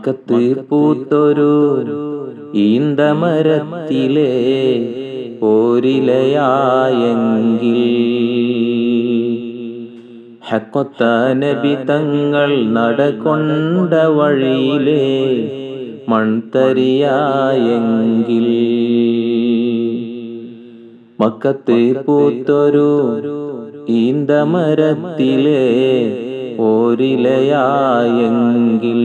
മക്കത്ത് പൂത്തൊരു ഈന്തമരത്തിലെ പോരിലയായെങ്കിൽ. ഹക്കൊത്ത നബി തങ്ങൾ നടകൊണ്ട വഴിയിലെ മൺതരിയായെങ്കിൽ. മക്കത്ത് പൂത്തൊരു ഈന്തമരത്തിലെ ഓരിലയായെങ്കിൽ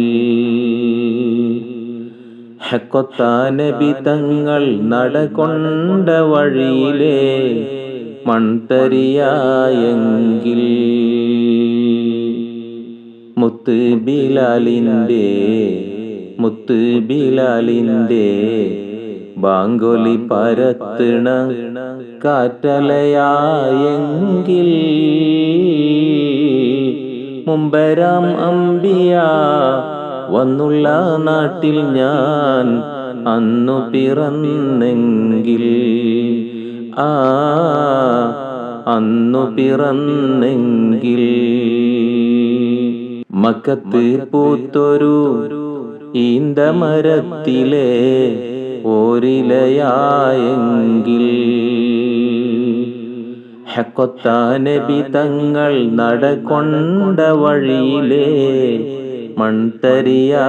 ഹക്കൊത്ത നബി തങ്ങൾ നടകൊണ്ട വഴിയിലെ മൺതരിയായെങ്കിൽ മുത്ത് ബിലാലിന്റെ മുത്ത് ബിലാലിന്റെ ബാങ്കൊലി പരത്തിണ കാറ്റലയായെങ്കിൽ മുമ്പരാം അമ്പിയ വന്നുള്ള നാട്ടിൽ ഞാൻ അന്നു പിറന്നെങ്കിൽ. ആ അന്നു പിറന്നെങ്കിൽ. മക്കത്ത് പൂത്തൊരു ഈന്തമരത്തിലെ ഓരിലയായെങ്കിൽ. ഹെക്കൊത്താനബി തങ്ങൾ നടകൊണ്ട വഴിയിലെ മൺതരിയായെങ്കിൽ